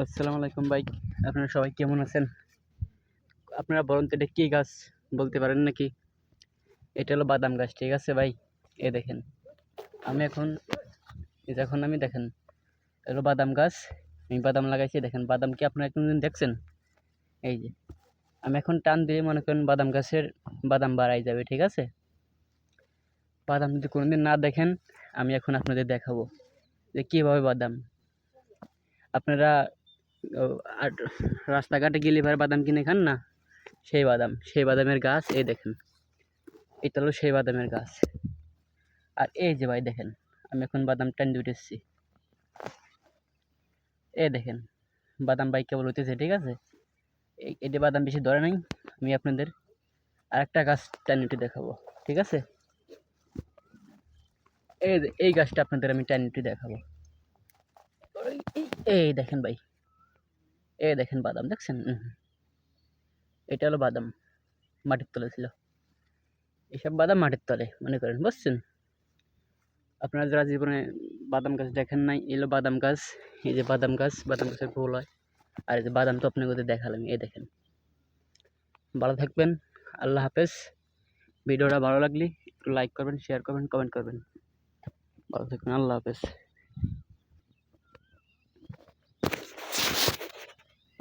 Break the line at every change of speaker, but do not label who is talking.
আসসালামু আলাইকুম ভাই। আপনারা সবাই কেমন আছেন? আপনারা বলুন তো এটা কী গাছ বলতে পারেন নাকি? এটা হলো বাদাম গাছ, ঠিক আছে ভাই? এ দেখেন, আমি এখন, এই যে এখন আমি দেখেন হলো বাদাম গাছ, আমি বাদাম লাগাইছি, দেখেন, বাদাম কি আপনারা কোনদিন দেখছেন? এই যে, আমি এখন টান দিয়ে মনে করেন বাদাম গাছের বাদাম বাড়াই যাবে, ঠিক আছে? বাদাম যদি কোনোদিন না দেখেন, আমি এখন আপনাদের দেখাবো যে কীভাবে বাদাম। আপনারা আর রাস্তাঘাটে গেলে এবার বাদাম কিনে খান না? সেই বাদাম, সেই বাদামের গাছ, এই দেখেন। এটা হলো সেই বাদামের গাছ। আর এই যে ভাই, দেখেন, আমি এখন বাদাম টান উঠেছি। এই দেখেন, বাদাম ভাই কেবল হইতেছে ঠিক আছে? এটা বাদাম বেশি ধরে নাই, আমি আপনাদের আরেকটা গাছ টান উঠে দেখাবো, ঠিক আছে? এই এই গাছটা আপনাদের আমি টান উঠে দেখাবো। এই দেখেন ভাই এই দেখেন বাদাম, দেখছেন? এটা হলো বাদাম, মাটির তলে ছিল। এসব বাদাম মাটির তলে, মনে করেন, বুঝছেন? আপনারা যারা জীবনে বাদাম গাছ দেখেন নাই এলো বাদাম গাছ, এই যে বাদাম গাছ, বাদাম গাছের ফুল হয়। আর এই যে বাদাম তো আপনাকে দেখালাম, এই দেখেন। ভালো থাকবেন, আল্লাহ হাফেজ। ভিডিওটা ভালো লাগলে একটু লাইক করবেন শেয়ার করবেন কমেন্ট করবেন। ভালো থাকবেন, আল্লাহ হাফেজ।